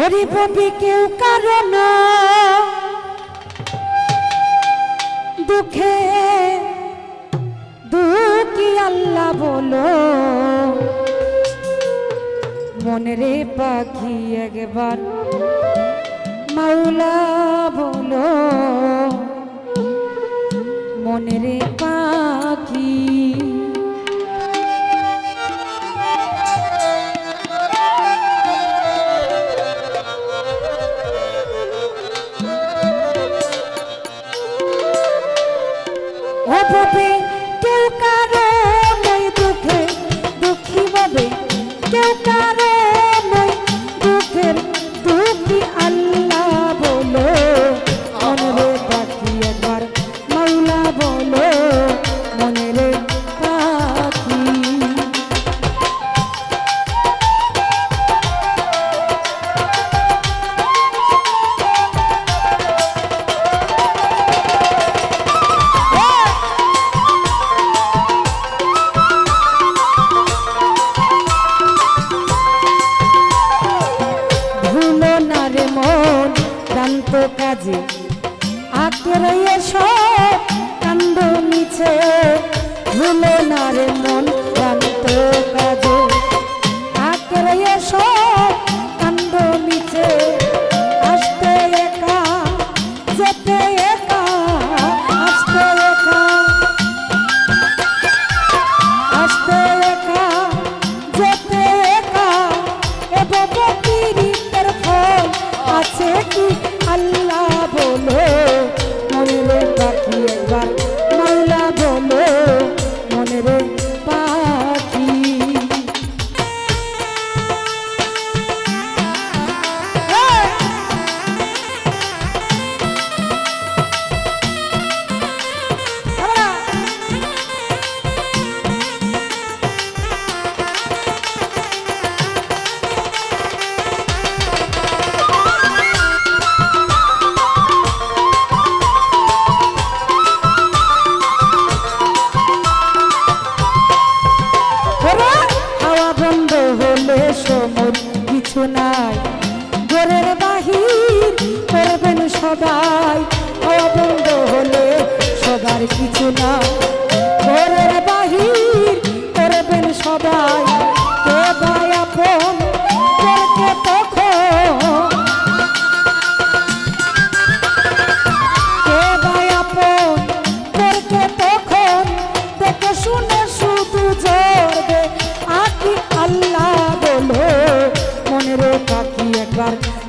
ওরে কেউ কারণ। দুঃখে দুঃখী আল্লাহ বলো। মনেরে পাখি একবার মাওলা বলো। মনেরে পাখি ও এত কাজে। আটকে সব কান্দ নিচে ভুলো না রে কিছু নাই ঘরের বাহির করবেন সবাই। অবন্ধ হলে সবার কিছু নাই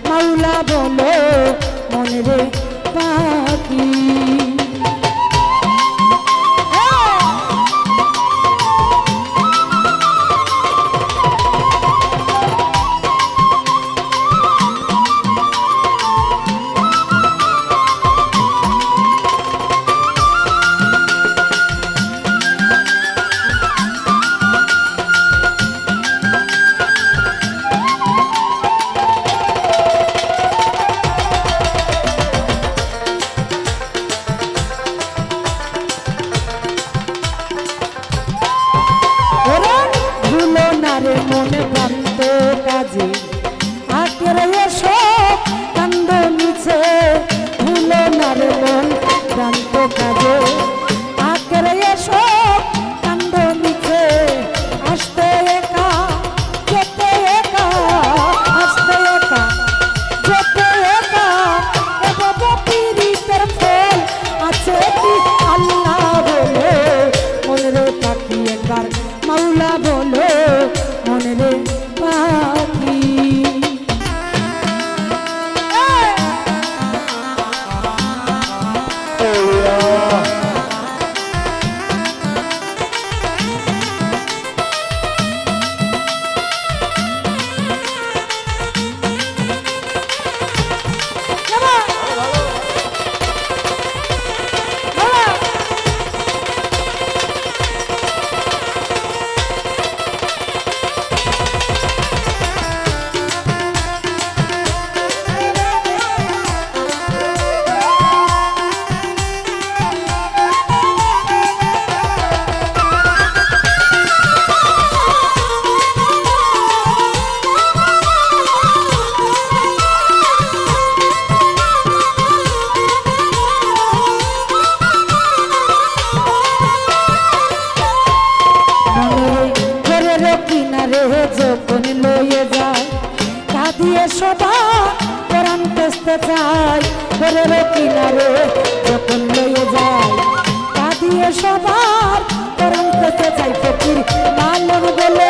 মাওলা বলো মনে রে পাখি। নিচে আগের এসো কান্দ নিচে ভুলো না রে মন প্রান্ত কোরআন তেসতে চাই ঘরের কিনারে যখন লয়ে যায়। তা দিয়ে সবার কোরআন তেসতে চাই ফকির লালন বলে